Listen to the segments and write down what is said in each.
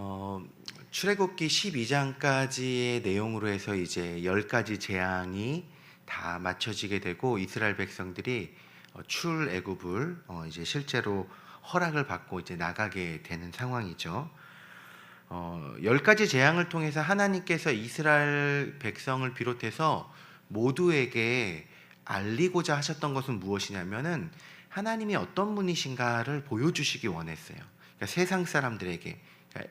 어, 출애굽기 12장까지의 내용으로 해서 이제 10가지 재앙이 다 맞춰지게 되고 이스라엘 백성들이 어, 출애굽을 어, 이제 실제로 허락을 받고 이제 나가게 되는 상황이죠. 어, 10가지 재앙을 통해서 하나님께서 이스라엘 백성을 비롯해서 모두에게 알리고자 하셨던 것은 무엇이냐면은 하나님이 어떤 분이신가를 보여주시기 원했어요. 그러니까 세상 사람들에게,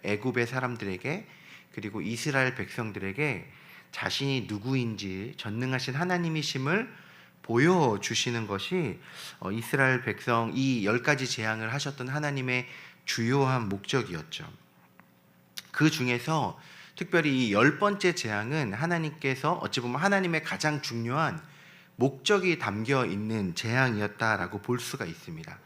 애굽의 사람들에게, 그리고 이스라엘 백성들에게 자신이 누구인지 전능하신 하나님이심을 보여주시는 것이 어, 이스라엘 백성 이 열 가지 재앙을 하셨던 하나님의 주요한 목적이었죠. 그 중에서 특별히 이 열 번째 재앙은 하나님께서 어찌 보면 하나님의 가장 중요한 목적이 담겨 있는 재앙이었다라고 볼 수가 있습니다.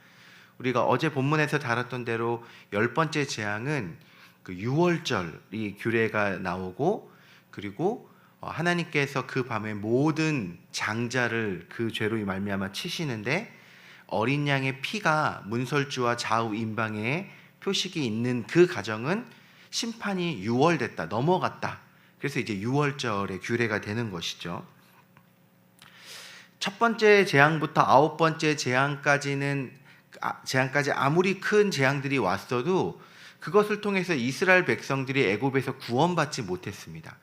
우리가 어제 본문에서 다뤘던 대로 열 번째 재앙은 그 유월절이 규례가 나오고 그리고 어, 하나님께서 그 밤에 모든 장자를 그 죄로 말미암아 치시는데 어린 양의 피가 문설주와 좌우 임방에 표식이 있는 그 가정은 심판이 유월됐다 넘어갔다. 그래서 이제 유월절의 규례가 되는 것이죠. 첫 번째 재앙부터 아홉 번째 재앙까지는 아, 재앙까지 아무리 큰 재앙들이 왔어도 그것을 통해서 이스라엘 백성들이 애굽에서 구원받지 못했습니다.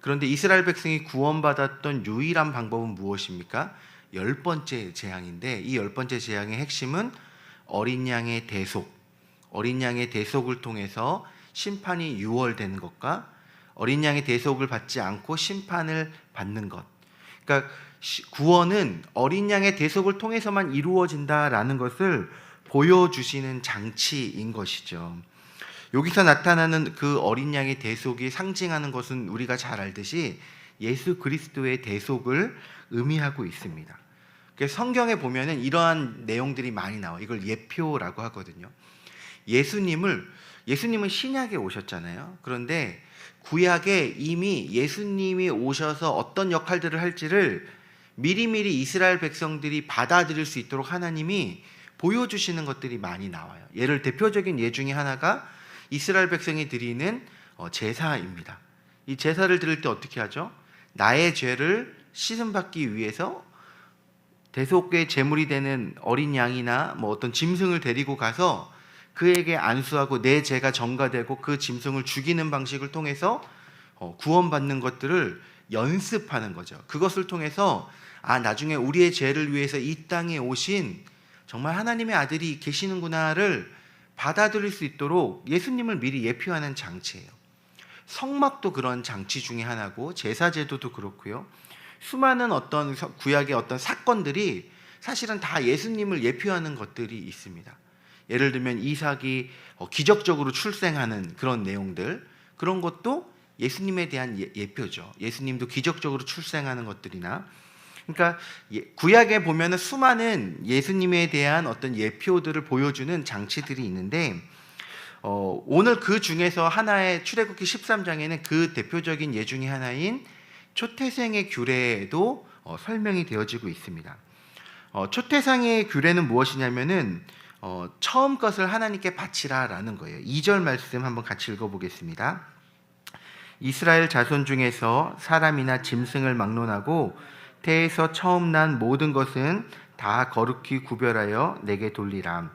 그런데 이스라엘 백성이 구원받았던 유일한 방법은 무엇입니까? 열 번째 재앙인데 이 열 번째 재앙의 핵심은 어린 양의 대속, 어린 양의 대속을 통해서 심판이 유월되는 것과 어린 양의 대속을 받지 않고 심판을 받는 것. 그러니까 시- 구원은 어린 양의 대속을 통해서만 이루어진다라는 것을 보여주시는 장치인 것이죠. 여기서 나타나는 그 어린 양의 대속이 상징하는 것은 우리가 잘 알듯이 예수 그리스도의 대속을 의미하고 있습니다. 그래서 성경에 보면은 이러한 내용들이 많이 나와. 이걸 예표라고 하거든요. 예수님을 예수님은 신약에 오셨잖아요. 그런데 구약에 이미 예수님이 오셔서 어떤 역할들을 할지를 미리미리 이스라엘 백성들이 받아들일 수 있도록 하나님이 보여주시는 것들이 많이 나와요. 예를 대표적인 예 중에 하나가 이스라엘 백성이 드리는 어, 제사입니다. 이 제사를 드릴 때 어떻게 하죠? 나의 죄를 씻음받기 위해서 대속의 제물이 되는 어린 양이나 뭐 어떤 짐승을 데리고 가서 그에게 안수하고 내 죄가 전가되고 그 짐승을 죽이는 방식을 통해서 어, 구원받는 것들을 연습하는 거죠. 그것을 통해서 아 나중에 우리의 죄를 위해서 이 땅에 오신 정말 하나님의 아들이 계시는구나를 받아들일 수 있도록 예수님을 미리 예표하는 장치예요. 성막도 그런 장치 중에 하나고 제사 제도도 그렇고요. 수많은 어떤 서- 구약의 어떤 사건들이 사실은 다 예수님을 예표하는 것들이 있습니다. 예를 들면 이삭이 어, 기적적으로 출생하는 그런 내용들 그런 것도 예수님에 대한 예, 예표죠. 예수님도 기적적으로 출생하는 것들이나 그러니까 예- 구약에 보면은 수많은 예수님에 대한 어떤 예표들을 보여주는 장치들이 있는데 어, 오늘 그 중에서 하나의 출애굽기 13장에는 그 대표적인 예 중에 하나인 초태생의 규례도 어, 설명이 되어지고 있습니다. 어, 초태상의 규례는 무엇이냐면은 어, 처음 것을 하나님께 바치라라는 거예요. 2절 말씀 한번 같이 읽어보겠습니다. 이스라엘 자손 중에서 사람이나 짐승을 막론하고 태에서 처음 난 모든 것은 다 거룩히 구별하여 내게 돌리라.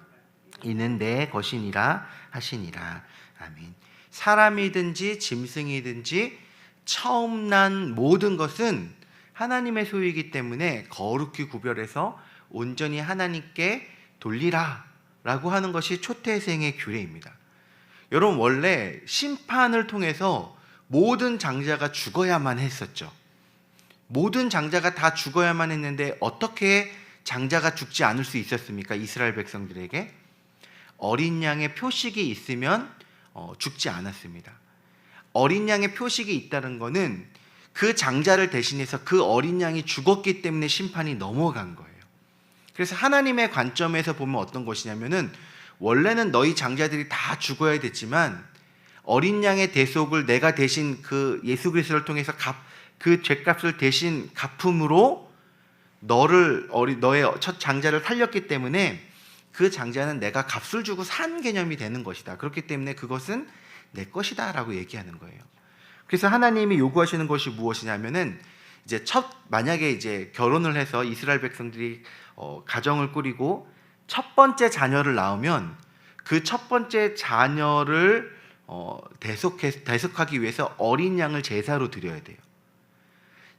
이는 내 것이니라 하시니라. 아멘. 사람이든지 짐승이든지 처음 난 모든 것은 하나님의 소유이기 때문에 거룩히 구별해서 온전히 하나님께 돌리라 라고 하는 것이 초태생의 규례입니다. 여러분 원래 심판을 통해서 모든 장자가 죽어야만 했었죠. 모든 장자가 다 죽어야만 했는데 어떻게 장자가 죽지 않을 수 있었습니까? 이스라엘 백성들에게 어린 양의 표식이 있으면 어, 죽지 않았습니다. 어린 양의 표식이 있다는 것은 그 장자를 대신해서 그 어린 양이 죽었기 때문에 심판이 넘어간 거예요. 그래서 하나님의 관점에서 보면 어떤 것이냐면은 원래는 너희 장자들이 다 죽어야 됐지만 어린 양의 대속을 내가 대신 그 예수 그리스도를 통해서 갚, 그 죄값을 대신 갚음으로 너를 어리 너의 첫 장자를 살렸기 때문에 그 장자는 내가 값을 주고 산 개념이 되는 것이다. 그렇기 때문에 그것은 내 것이다라고 얘기하는 거예요. 그래서 하나님이 요구하시는 것이 무엇이냐면은 이제 첫 만약에 이제 결혼을 해서 이스라엘 백성들이 어, 가정을 꾸리고 첫 번째 자녀를 낳으면 그 첫 번째 자녀를 어, 대속해, 대속하기 위해서 어린 양을 제사로 드려야 돼요.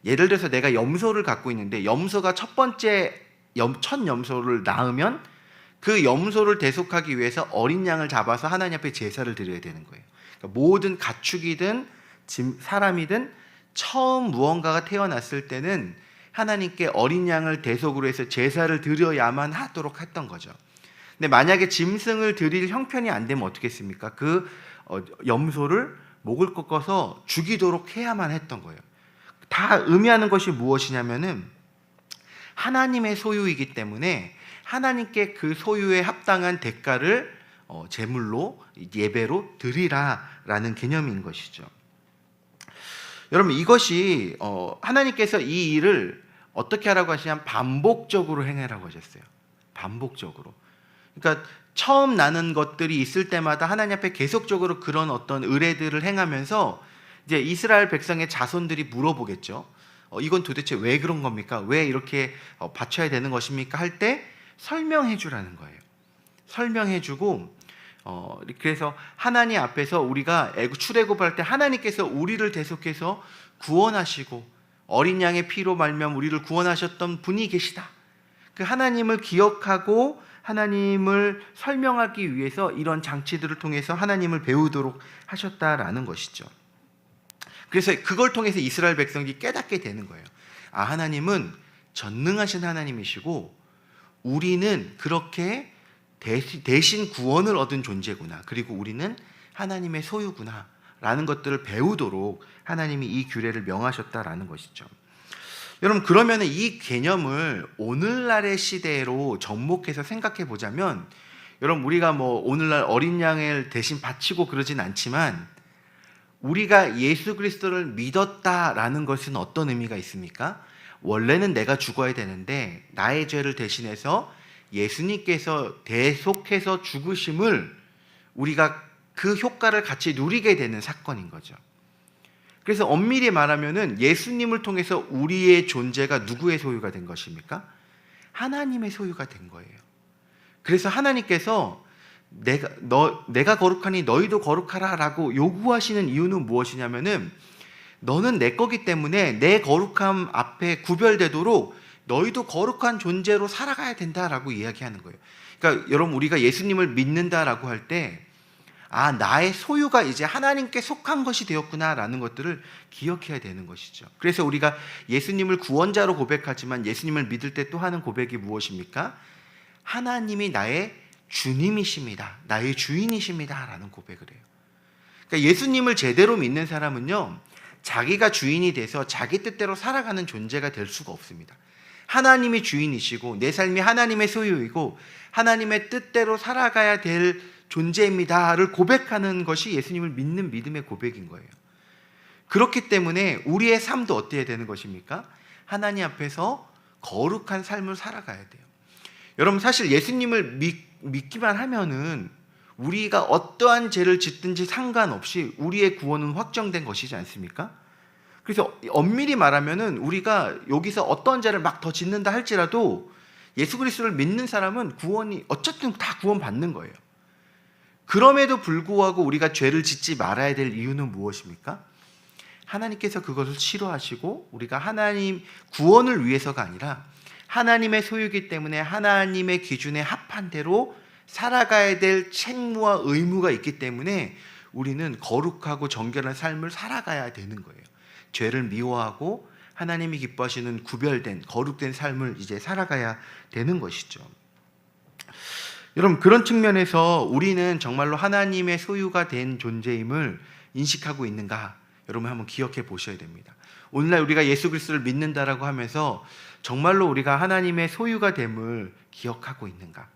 예를 들어서 내가 염소를 갖고 있는데 염소가 첫 번째 염, 첫 염소를 낳으면 그 염소를 대속하기 위해서 어린 양을 잡아서 하나님 앞에 제사를 드려야 되는 거예요. 그러니까 모든 가축이든 짐- 사람이든 처음 무언가가 태어났을 때는 하나님께 어린 양을 대속으로 해서 제사를 드려야만 하도록 했던 거죠. 근데 만약에 짐승을 드릴 형편이 안 되면 어떻겠습니까? 그 어, 염소를 목을 꺾어서 죽이도록 해야만 했던 거예요. 다 의미하는 것이 무엇이냐면은 하나님의 소유이기 때문에 하나님께 그 소유에 합당한 대가를 어, 제물로 예배로 드리라라는 개념인 것이죠. 여러분 이것이 어, 하나님께서 이 일을 어떻게 하라고 하시냐면 반복적으로 행하라고 하셨어요. 반복적으로. 그러니까 처음 나는 것들이 있을 때마다 하나님 앞에 계속적으로 그런 어떤 의례들을 행하면서 이제 이스라엘 백성의 자손들이 물어보겠죠. 어, 이건 도대체 왜 그런 겁니까? 왜 이렇게 어, 바쳐야 되는 것입니까? 할 때 설명해 주라는 거예요. 설명해 주고 어, 그래서 하나님 앞에서 우리가 애굽 출애굽할 때 하나님께서 우리를 대속해서 구원하시고 어린 양의 피로 말면 우리를 구원하셨던 분이 계시다. 그 하나님을 기억하고 하나님을 설명하기 위해서 이런 장치들을 통해서 하나님을 배우도록 하셨다라는 것이죠. 그래서 그걸 통해서 이스라엘 백성이 깨닫게 되는 거예요. 아, 하나님은 전능하신 하나님이시고 우리는 그렇게 대신 구원을 얻은 존재구나. 그리고 우리는 하나님의 소유구나. 라는 것들을 배우도록 하나님이 이 규례를 명하셨다라는 것이죠. 여러분 그러면 이 개념을 오늘날의 시대로 접목해서 생각해 보자면 여러분 우리가 뭐 오늘날 어린 양을 대신 바치고 그러진 않지만 우리가 예수 그리스도를 믿었다라는 것은 어떤 의미가 있습니까? 원래는 내가 죽어야 되는데 나의 죄를 대신해서 예수님께서 대속해서 죽으심을 우리가 그 효과를 같이 누리게 되는 사건인 거죠. 그래서 엄밀히 말하면은 예수님을 통해서 우리의 존재가 누구의 소유가 된 것입니까? 하나님의 소유가 된 거예요. 그래서 하나님께서 내가 너 내가 거룩하니 너희도 거룩하라라고 요구하시는 이유는 무엇이냐면은 너는 내 거기 때문에 내 거룩함 앞에 구별되도록 너희도 거룩한 존재로 살아가야 된다라고 이야기하는 거예요. 그러니까 여러분 우리가 예수님을 믿는다라고 할 때 아, 나의 소유가 이제 하나님께 속한 것이 되었구나라는 것들을 기억해야 되는 것이죠. 그래서 우리가 예수님을 구원자로 고백하지만 예수님을 믿을 때 또 하는 고백이 무엇입니까? 하나님이 나의 주님이십니다. 나의 주인이십니다. 라는 고백을 해요. 그러니까 예수님을 제대로 믿는 사람은요, 자기가 주인이 돼서 자기 뜻대로 살아가는 존재가 될 수가 없습니다. 하나님이 주인이시고 내 삶이 하나님의 소유이고 하나님의 뜻대로 살아가야 될 존재입니다를 고백하는 것이 예수님을 믿는 믿음의 고백인 거예요. 그렇기 때문에 우리의 삶도 어때야 되는 것입니까? 하나님 앞에서 거룩한 삶을 살아가야 돼요. 여러분 사실 예수님을 믿, 믿기만 하면은 우리가 어떠한 죄를 짓든지 상관없이 우리의 구원은 확정된 것이지 않습니까? 그래서 엄밀히 말하면은 우리가 여기서 어떤 죄를 막 더 짓는다 할지라도 예수 그리스도를 믿는 사람은 구원이 어쨌든 다 구원 받는 거예요. 그럼에도 불구하고 우리가 죄를 짓지 말아야 될 이유는 무엇입니까? 하나님께서 그것을 싫어하시고 우리가 하나님 구원을 위해서가 아니라 하나님의 소유이기 때문에 하나님의 기준에 합한 대로 살아가야 될 책무와 의무가 있기 때문에 우리는 거룩하고 정결한 삶을 살아가야 되는 거예요. 죄를 미워하고 하나님이 기뻐하시는 구별된 거룩된 삶을 이제 살아가야 되는 것이죠. 여러분 그런 측면에서 우리는 정말로 하나님의 소유가 된 존재임을 인식하고 있는가? 여러분 한번 기억해 보셔야 됩니다. 오늘날 우리가 예수 그리스도를 믿는다라고 하면서 정말로 우리가 하나님의 소유가 됨을 기억하고 있는가?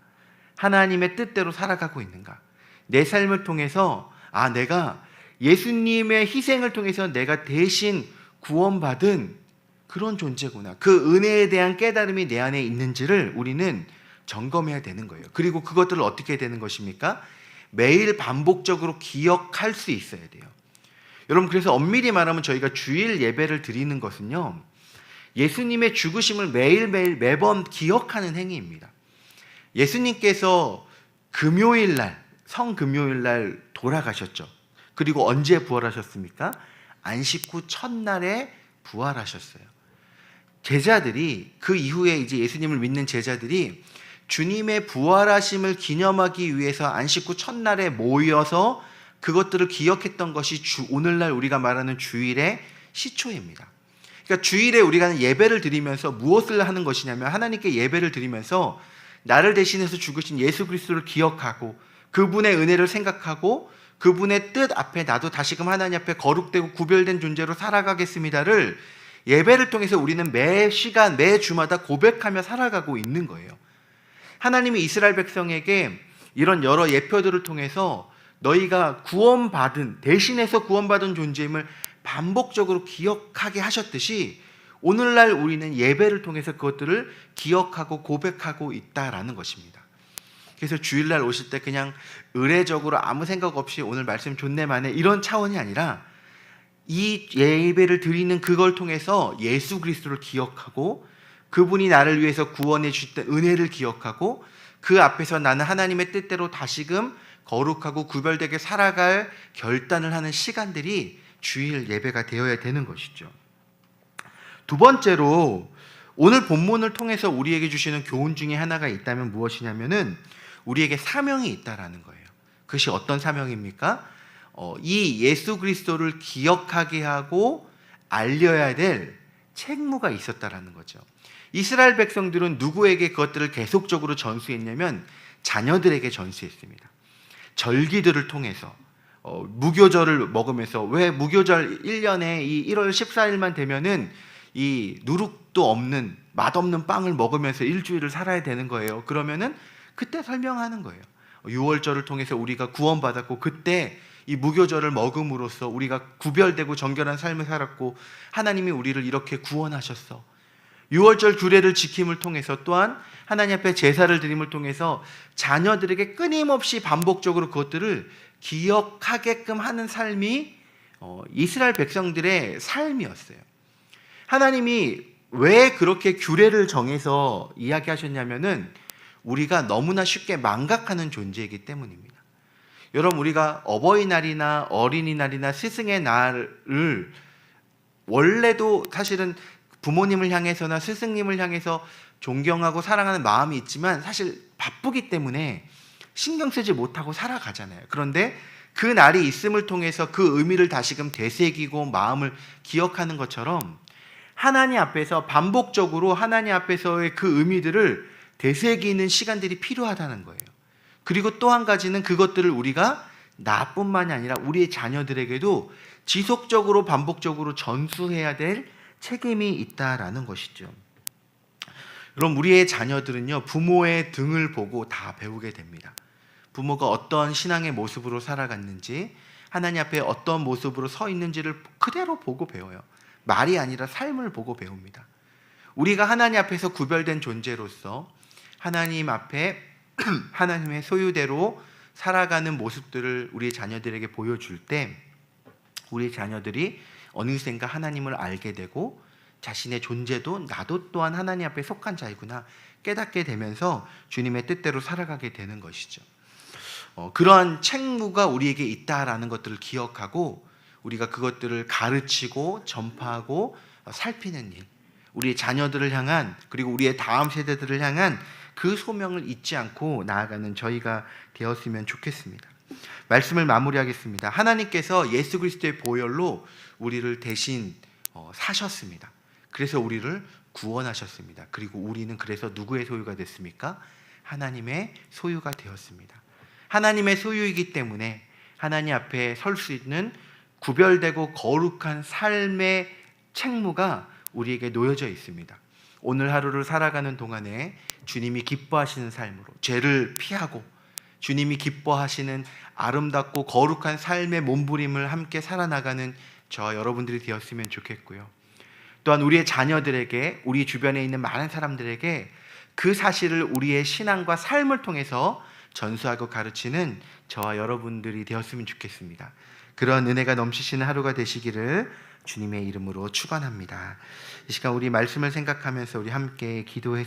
하나님의 뜻대로 살아가고 있는가? 내 삶을 통해서 아 내가 예수님의 희생을 통해서 내가 대신 구원받은 그런 존재구나. 그 은혜에 대한 깨달음이 내 안에 있는지를 우리는 점검해야 되는 거예요. 그리고 그것들을 어떻게 되는 것입니까? 매일 반복적으로 기억할 수 있어야 돼요. 여러분 그래서 엄밀히 말하면 저희가 주일 예배를 드리는 것은요. 예수님의 죽으심을 매일매일 매번 기억하는 행위입니다. 예수님께서 금요일 날, 성금요일 날 돌아가셨죠. 그리고 언제 부활하셨습니까? 안식 후 첫날에 부활하셨어요. 제자들이 그 이후에 이제 예수님을 믿는 제자들이 주님의 부활하심을 기념하기 위해서 안식 후 첫날에 모여서 그것들을 기억했던 것이 주, 오늘날 우리가 말하는 주일의 시초입니다. 그러니까 주일에 우리가 예배를 드리면서 무엇을 하는 것이냐면 하나님께 예배를 드리면서 나를 대신해서 죽으신 예수 그리스도를 기억하고 그분의 은혜를 생각하고 그분의 뜻 앞에 나도 다시금 하나님 앞에 거룩되고 구별된 존재로 살아가겠습니다를 예배를 통해서 우리는 매 시간, 매 주마다 고백하며 살아가고 있는 거예요. 하나님이 이스라엘 백성에게 이런 여러 예표들을 통해서 너희가 구원받은, 대신해서 구원받은 존재임을 반복적으로 기억하게 하셨듯이 오늘날 우리는 예배를 통해서 그것들을 기억하고 고백하고 있다라는 것입니다. 그래서 주일날 오실 때 그냥 의례적으로 아무 생각 없이 오늘 말씀 좋네만에 이런 차원이 아니라 이 예배를 드리는 그걸 통해서 예수 그리스도를 기억하고 그분이 나를 위해서 구원해 주셨던 은혜를 기억하고 그 앞에서 나는 하나님의 뜻대로 다시금 거룩하고 구별되게 살아갈 결단을 하는 시간들이 주일 예배가 되어야 되는 것이죠. 두 번째로 오늘 본문을 통해서 우리에게 주시는 교훈 중에 하나가 있다면 무엇이냐면은 우리에게 사명이 있다라는 거예요. 그것이 어떤 사명입니까? 어, 이 예수 그리스도를 기억하게 하고 알려야 될 책무가 있었다라는 거죠. 이스라엘 백성들은 누구에게 그것들을 계속적으로 전수했냐면 자녀들에게 전수했습니다. 절기들을 통해서 어, 무교절을 먹으면서 왜 무교절 1년에 이 1월 14일만 되면은 이 누룩도 없는 맛없는 빵을 먹으면서 일주일을 살아야 되는 거예요. 그러면은 그때 설명하는 거예요. 6월절을 통해서 우리가 구원받았고 그때 이 무교절을 먹음으로써 우리가 구별되고 정결한 삶을 살았고 하나님이 우리를 이렇게 구원하셨어. 6월절 규례를 지킴을 통해서 또한 하나님 앞에 제사를 드림을 통해서 자녀들에게 끊임없이 반복적으로 그것들을 기억하게끔 하는 삶이 어, 이스라엘 백성들의 삶이었어요. 하나님이 왜 그렇게 규례를 정해서 이야기하셨냐면은 우리가 너무나 쉽게 망각하는 존재이기 때문입니다. 여러분 우리가 어버이날이나 어린이날이나 스승의 날을 원래도 사실은 부모님을 향해서나 스승님을 향해서 존경하고 사랑하는 마음이 있지만 사실 바쁘기 때문에 신경 쓰지 못하고 살아가잖아요. 그런데 그 날이 있음을 통해서 그 의미를 다시금 되새기고 마음을 기억하는 것처럼 하나님 앞에서 반복적으로 하나님 앞에서의 그 의미들을 되새기는 시간들이 필요하다는 거예요. 그리고 또 한 가지는 그것들을 우리가 나뿐만이 아니라 우리의 자녀들에게도 지속적으로 반복적으로 전수해야 될 책임이 있다라는 것이죠. 그럼 우리의 자녀들은요, 부모의 등을 보고 다 배우게 됩니다. 부모가 어떤 신앙의 모습으로 살아갔는지, 하나님 앞에 어떤 모습으로 서 있는지를 그대로 보고 배워요. 말이 아니라 삶을 보고 배웁니다. 우리가 하나님 앞에서 구별된 존재로서 하나님 앞에 하나님의 소유대로 살아가는 모습들을 우리 자녀들에게 보여줄 때 우리 자녀들이 어느샌가 하나님을 알게 되고 자신의 존재도 나도 또한 하나님 앞에 속한 자이구나 깨닫게 되면서 주님의 뜻대로 살아가게 되는 것이죠. 어, 그러한 책무가 우리에게 있다라는 것들을 기억하고 우리가 그것들을 가르치고 전파하고 살피는 일, 우리의 자녀들을 향한 그리고 우리의 다음 세대들을 향한 그 소명을 잊지 않고 나아가는 저희가 되었으면 좋겠습니다. 말씀을 마무리하겠습니다. 하나님께서 예수 그리스도의 보혈로 우리를 대신 어, 사셨습니다. 그래서 우리를 구원하셨습니다. 그리고 우리는 그래서 누구의 소유가 됐습니까? 하나님의 소유가 되었습니다. 하나님의 소유이기 때문에 하나님 앞에 설 수 있는 구별되고 거룩한 삶의 책무가 우리에게 놓여져 있습니다. 오늘 하루를 살아가는 동안에 주님이 기뻐하시는 삶으로 죄를 피하고 주님이 기뻐하시는 아름답고 거룩한 삶의 몸부림을 함께 살아나가는 저 여러분들이 되었으면 좋겠고요. 또한 우리의 자녀들에게 우리 주변에 있는 많은 사람들에게 그 사실을 우리의 신앙과 삶을 통해서 전수하고 가르치는 저와 여러분들이 되었으면 좋겠습니다. 그런 은혜가 넘치시는 하루가 되시기를 주님의 이름으로 축원합니다. 이 시간 우리 말씀을 생각하면서 우리 함께 기도해